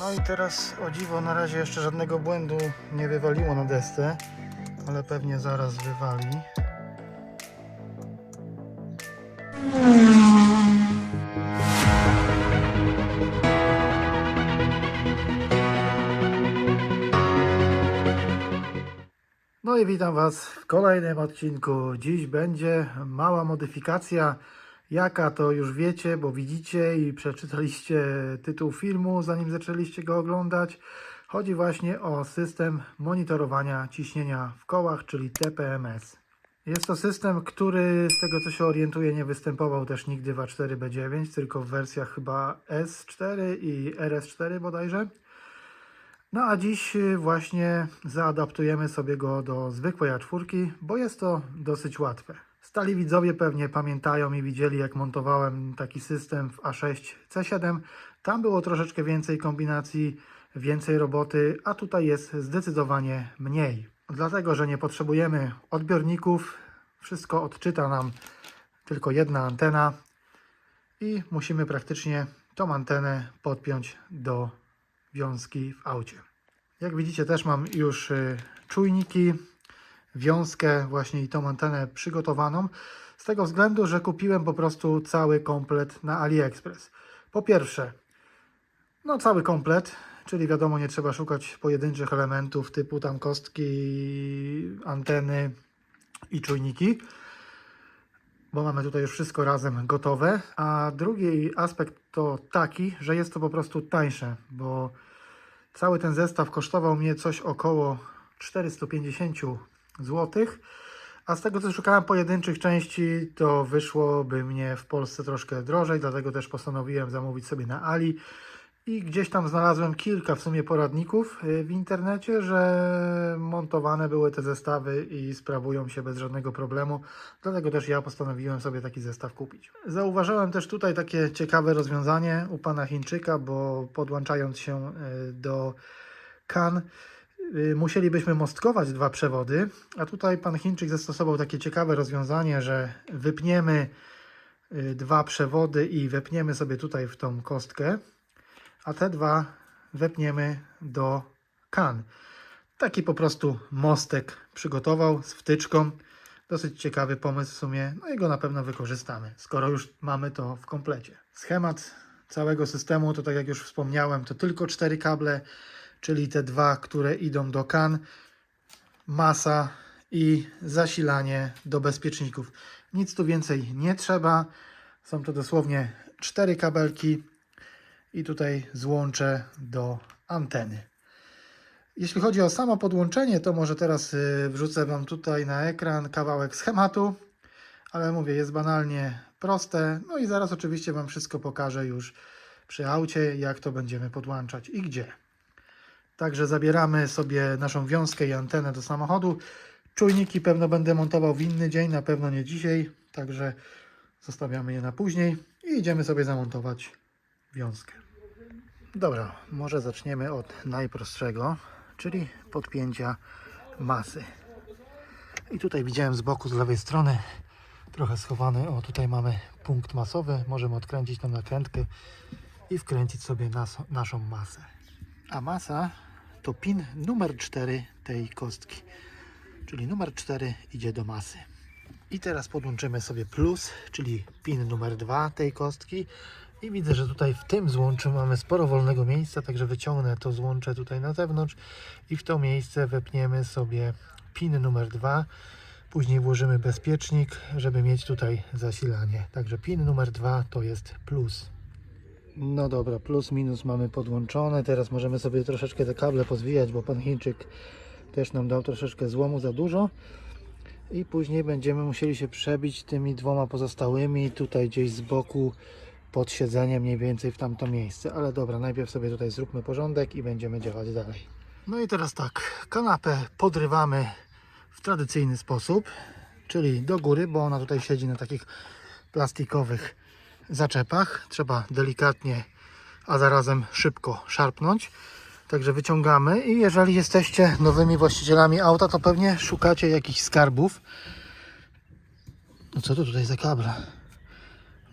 No i teraz o dziwo na razie jeszcze żadnego błędu nie wywaliło na desce, ale pewnie zaraz wywali. No i witam Was w kolejnym odcinku. Dziś będzie mała modyfikacja. Jaka to już wiecie, bo widzicie i przeczytaliście tytuł filmu, zanim zaczęliście go oglądać. Chodzi właśnie o system monitorowania ciśnienia w kołach, czyli TPMS. Jest to system, który z tego co się orientuję nie występował też nigdy w A4B9, tylko w wersjach chyba S4 i RS4 bodajże. No a dziś właśnie zaadaptujemy sobie go do zwykłej A4, bo jest to dosyć łatwe. Stali widzowie pewnie pamiętają i widzieli jak montowałem taki system w A6 C7. Tam było troszeczkę więcej kombinacji, więcej roboty, a tutaj jest zdecydowanie mniej. Dlatego, że nie potrzebujemy odbiorników, wszystko odczyta nam tylko jedna antena i musimy praktycznie tą antenę podpiąć do wiązki w aucie. Jak widzicie też mam już y, czujniki, wiązkę właśnie i tą antenę przygotowaną z tego względu, że kupiłem po prostu cały komplet na AliExpress. Po pierwsze, no cały komplet, czyli wiadomo nie trzeba szukać pojedynczych elementów typu tam kostki, anteny i czujniki bo mamy tutaj już wszystko razem gotowe. A drugi aspekt to taki, że jest to po prostu tańsze, bo cały ten zestaw kosztował mnie coś około 450 zł. A z tego co szukałem pojedynczych części, to wyszłoby mnie w Polsce troszkę drożej, dlatego też postanowiłem zamówić sobie na Ali. I gdzieś tam znalazłem kilka w sumie poradników y, w internecie, że montowane były te zestawy i sprawują się bez żadnego problemu. Dlatego też ja postanowiłem sobie taki zestaw kupić. Zauważyłem też tutaj takie ciekawe rozwiązanie u pana Chińczyka, bo podłączając się y, do kan musielibyśmy mostkować dwa przewody, a tutaj pan Chińczyk zastosował takie ciekawe rozwiązanie, że wypniemy y, dwa przewody i wepniemy sobie tutaj w tą kostkę a te dwa wepniemy do kan. Taki po prostu mostek przygotował z wtyczką. Dosyć ciekawy pomysł w sumie, no i go na pewno wykorzystamy, skoro już mamy to w komplecie. Schemat całego systemu to tak jak już wspomniałem, to tylko cztery kable, czyli te dwa, które idą do kan, masa i zasilanie do bezpieczników. Nic tu więcej nie trzeba. Są to dosłownie cztery kabelki i tutaj złączę do anteny. Jeśli chodzi o samo podłączenie, to może teraz y, wrzucę Wam tutaj na ekran kawałek schematu, ale mówię, jest banalnie proste. No i zaraz oczywiście Wam wszystko pokażę już przy aucie, jak to będziemy podłączać i gdzie. Także zabieramy sobie naszą wiązkę i antenę do samochodu. Czujniki pewno będę montował w inny dzień, na pewno nie dzisiaj, także zostawiamy je na później i idziemy sobie zamontować wiązkę. Dobra, może zaczniemy od najprostszego, czyli podpięcia masy. I tutaj widziałem z boku, z lewej strony, trochę schowany, o tutaj mamy punkt masowy, możemy odkręcić tą nakrętkę i wkręcić sobie nas, naszą masę. A masa to pin numer 4 tej kostki, czyli numer 4 idzie do masy. I teraz podłączymy sobie plus, czyli pin numer 2 tej kostki. I widzę, że tutaj w tym złączu mamy sporo wolnego miejsca, także wyciągnę to złącze tutaj na zewnątrz i w to miejsce wepniemy sobie pin numer 2. Później włożymy bezpiecznik, żeby mieć tutaj zasilanie. Także pin numer 2 to jest plus. No dobra, plus minus mamy podłączone. Teraz możemy sobie troszeczkę te kable pozwijać, bo pan Chińczyk też nam dał troszeczkę złomu za dużo i później będziemy musieli się przebić tymi dwoma pozostałymi tutaj gdzieś z boku pod siedzeniem mniej więcej w tamto miejsce. Ale dobra, najpierw sobie tutaj zróbmy porządek i będziemy działać dalej. No i teraz tak, kanapę podrywamy w tradycyjny sposób, czyli do góry, bo ona tutaj siedzi na takich plastikowych zaczepach. Trzeba delikatnie, a zarazem szybko szarpnąć. Także wyciągamy i jeżeli jesteście nowymi właścicielami auta, to pewnie szukacie jakichś skarbów. No co to tutaj za kable?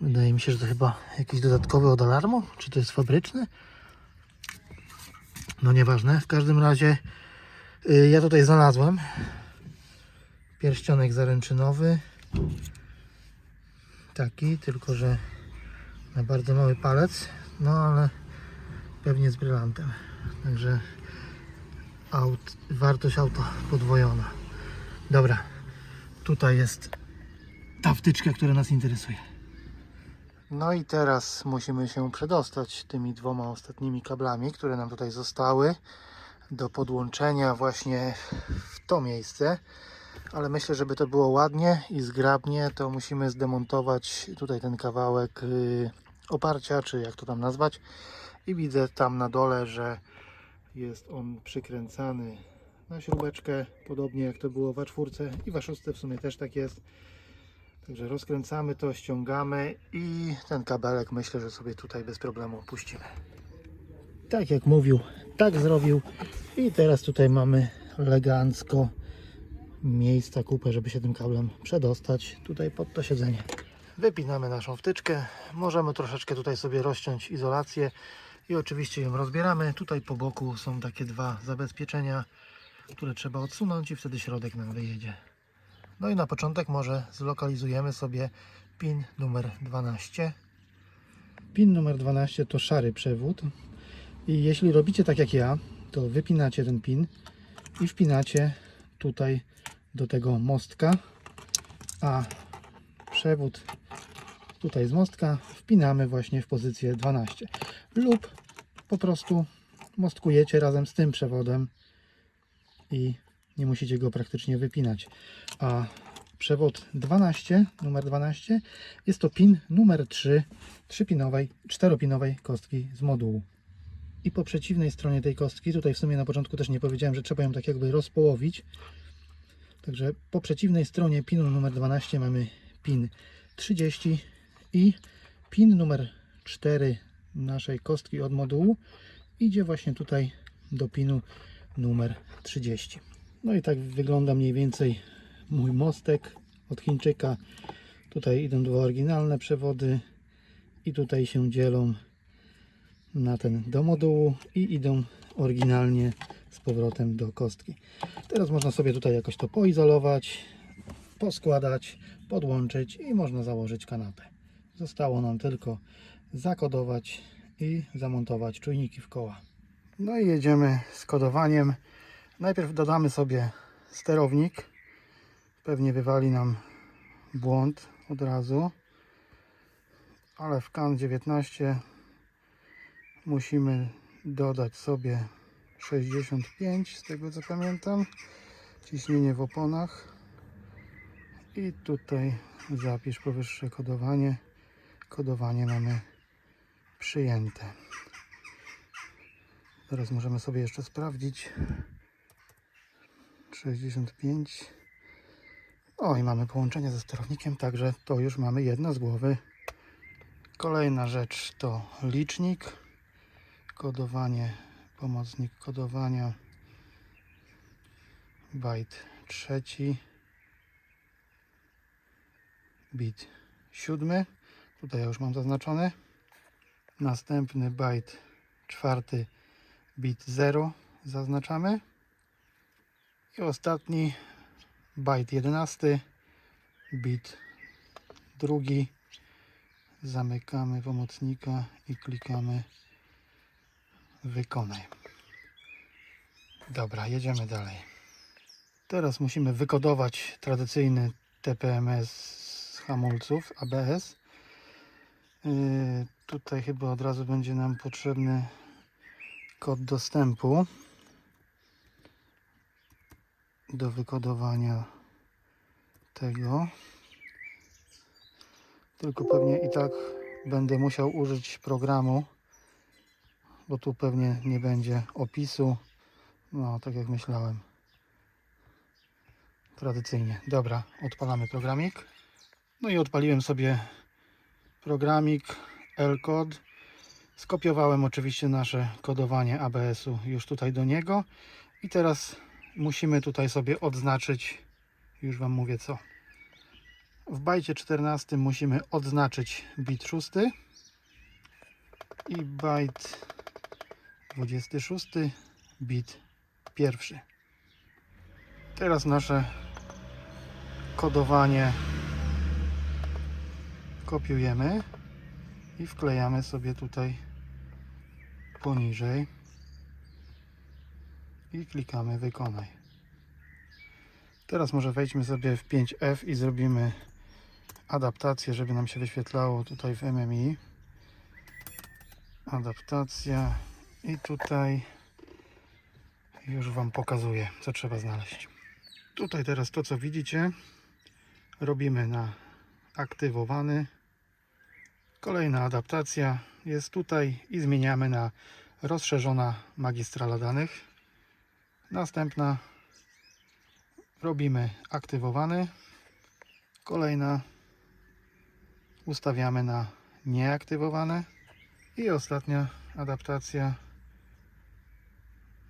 Wydaje mi się, że to chyba jakiś dodatkowy od alarmu. Czy to jest fabryczny? No nieważne, w każdym razie y, ja tutaj znalazłem pierścionek zaręczynowy. Taki, tylko że na bardzo mały palec, no ale pewnie z brylantem. Także aut, wartość auta podwojona. Dobra, tutaj jest ta wtyczka, która nas interesuje. No i teraz musimy się przedostać tymi dwoma ostatnimi kablami, które nam tutaj zostały do podłączenia właśnie w to miejsce. Ale myślę, żeby to było ładnie i zgrabnie, to musimy zdemontować tutaj ten kawałek y, oparcia, czy jak to tam nazwać. I widzę tam na dole, że jest on przykręcany na śrubeczkę, podobnie jak to było w A4 i w A6 w sumie też tak jest. Także rozkręcamy to, ściągamy i ten kabelek myślę, że sobie tutaj bez problemu puścimy. Tak jak mówił, tak zrobił i teraz tutaj mamy elegancko miejsca kupę, żeby się tym kablem przedostać tutaj pod to siedzenie. Wypinamy naszą wtyczkę, możemy troszeczkę tutaj sobie rozciąć izolację i oczywiście ją rozbieramy. Tutaj po boku są takie dwa zabezpieczenia, które trzeba odsunąć i wtedy środek nam wyjedzie. No i na początek może zlokalizujemy sobie pin numer 12. Pin numer 12 to szary przewód. I jeśli robicie tak jak ja, to wypinacie ten pin i wpinacie tutaj do tego mostka, a przewód tutaj z mostka wpinamy właśnie w pozycję 12. Lub po prostu mostkujecie razem z tym przewodem i nie musicie go praktycznie wypinać. A przewód 12, numer 12 jest to pin numer 3 trzypinowej, czteropinowej kostki z modułu. I po przeciwnej stronie tej kostki, tutaj w sumie na początku też nie powiedziałem, że trzeba ją tak jakby rozpołowić. Także po przeciwnej stronie pinu numer 12 mamy pin 30 i pin numer 4 naszej kostki od modułu idzie właśnie tutaj do pinu numer 30. No i tak wygląda mniej więcej mój mostek od Chińczyka. Tutaj idą dwa oryginalne przewody i tutaj się dzielą na ten do modułu i idą oryginalnie z powrotem do kostki. Teraz można sobie tutaj jakoś to poizolować, poskładać, podłączyć i można założyć kanapę. Zostało nam tylko zakodować i zamontować czujniki w koła. No i jedziemy z kodowaniem. Najpierw dodamy sobie sterownik. Pewnie wywali nam błąd od razu. Ale w CAN 19 musimy dodać sobie 65 z tego co pamiętam. Ciśnienie w oponach. I tutaj zapisz powyższe kodowanie. Kodowanie mamy przyjęte. Teraz możemy sobie jeszcze sprawdzić. 65. O i mamy połączenie ze sterownikiem, także to już mamy jedno z głowy. Kolejna rzecz to licznik. Kodowanie, pomocnik kodowania. Byte trzeci. Bit siódmy. Tutaj ja już mam zaznaczony. Następny byte czwarty bit 0 zaznaczamy. I ostatni byte 11, bit drugi. Zamykamy pomocnika i klikamy wykonaj. Dobra, jedziemy dalej. Teraz musimy wykodować tradycyjny TPMS z hamulców ABS. Yy, tutaj chyba od razu będzie nam potrzebny kod dostępu do wykodowania tego. Tylko pewnie i tak będę musiał użyć programu, bo tu pewnie nie będzie opisu. No, tak jak myślałem. Tradycyjnie. Dobra, odpalamy programik. No i odpaliłem sobie programik L-Code. Skopiowałem oczywiście nasze kodowanie ABS-u już tutaj do niego. I teraz musimy tutaj sobie odznaczyć, już Wam mówię co. W bajcie 14 musimy odznaczyć bit 6 i bajt 26 bit pierwszy. Teraz nasze kodowanie kopiujemy i wklejamy sobie tutaj poniżej i klikamy wykonaj. Teraz może wejdźmy sobie w 5F i zrobimy adaptację, żeby nam się wyświetlało tutaj w MMI. Adaptacja i tutaj już Wam pokazuję, co trzeba znaleźć. Tutaj teraz to, co widzicie, robimy na aktywowany. Kolejna adaptacja jest tutaj i zmieniamy na rozszerzona magistrala danych. Następna robimy aktywowany. Kolejna ustawiamy na nieaktywowane. I ostatnia adaptacja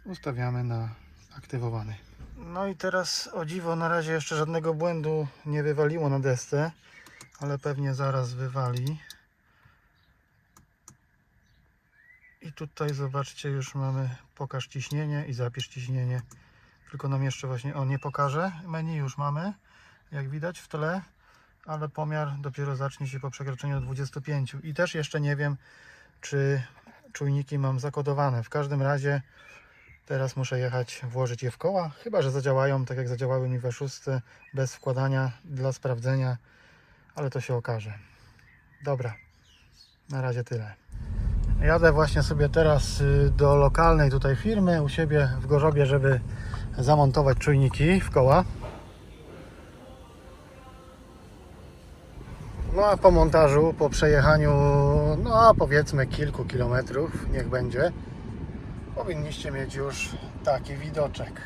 ustawiamy na aktywowany. No i teraz o dziwo na razie jeszcze żadnego błędu nie wywaliło na desce, ale pewnie zaraz wywali. I tutaj zobaczcie, już mamy pokaż ciśnienie i zapisz ciśnienie. Tylko nam jeszcze właśnie, o nie pokaże. Menu już mamy, jak widać w tle, ale pomiar dopiero zacznie się po przekroczeniu 25. I też jeszcze nie wiem, czy czujniki mam zakodowane. W każdym razie teraz muszę jechać, włożyć je w koła. Chyba, że zadziałają tak jak zadziałały mi we szóstce, bez wkładania dla sprawdzenia, ale to się okaże. Dobra, na razie tyle. Jadę właśnie sobie teraz y, do lokalnej tutaj firmy u siebie w Gorzobie, żeby zamontować czujniki w koła. No a po montażu, po przejechaniu, no powiedzmy kilku kilometrów, niech będzie, powinniście mieć już taki widoczek.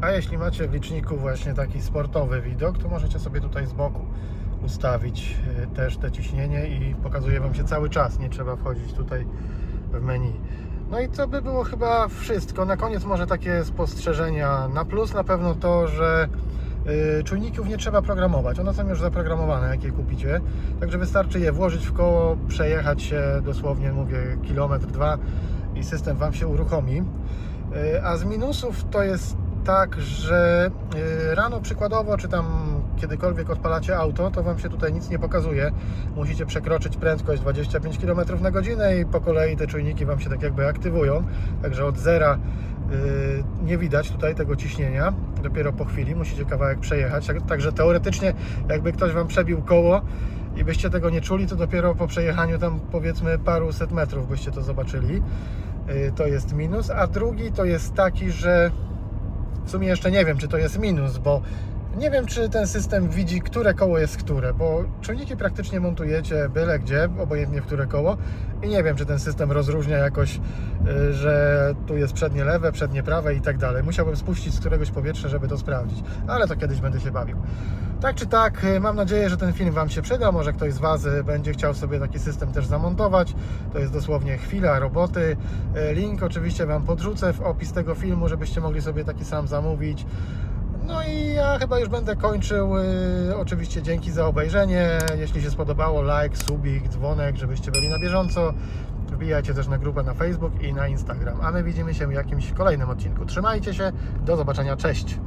A jeśli macie w liczniku właśnie taki sportowy widok, to możecie sobie tutaj z boku ustawić y, też te ciśnienie i pokazuje Wam się cały czas, nie trzeba wchodzić tutaj w menu. No i to by było chyba wszystko. Na koniec może takie spostrzeżenia. Na plus na pewno to, że y, czujników nie trzeba programować. One są już zaprogramowane, jak je kupicie. Także wystarczy je włożyć w koło, przejechać się dosłownie, mówię, kilometr, dwa i system Wam się uruchomi. Y, A z minusów to jest tak, że y, rano przykładowo, czy tam kiedykolwiek odpalacie auto, to Wam się tutaj nic nie pokazuje. Musicie przekroczyć prędkość 25 km na godzinę i po kolei te czujniki Wam się tak jakby aktywują. Także od zera y, nie widać tutaj tego ciśnienia. Dopiero po chwili musicie kawałek przejechać. Tak- Także teoretycznie jakby ktoś Wam przebił koło i byście tego nie czuli, to dopiero po przejechaniu tam powiedzmy paruset metrów byście to zobaczyli. Y, To jest minus. A drugi to jest taki, że w sumie jeszcze nie wiem, czy to jest minus, bo nie wiem, czy ten system widzi, które koło jest które, bo czujniki praktycznie montujecie byle gdzie, obojętnie w które koło i nie wiem, czy ten system rozróżnia jakoś, y, że tu jest przednie lewe, przednie prawe i tak dalej. Musiałbym spuścić z któregoś powietrza, żeby to sprawdzić, ale to kiedyś będę się bawił. Tak czy tak, y, mam nadzieję, że ten film Wam się przyda. Może ktoś z Was y, będzie chciał sobie taki system też zamontować. To jest dosłownie chwila roboty. Link oczywiście Wam podrzucę w opis tego filmu, żebyście mogli sobie taki sam zamówić. No i ja chyba już będę kończył. Y, Oczywiście dzięki za obejrzenie. Jeśli się spodobało, like, subik, dzwonek, żebyście byli na bieżąco. Wbijajcie też na grupę na Facebook i na Instagram. A my widzimy się w jakimś kolejnym odcinku. Trzymajcie się, do zobaczenia, cześć!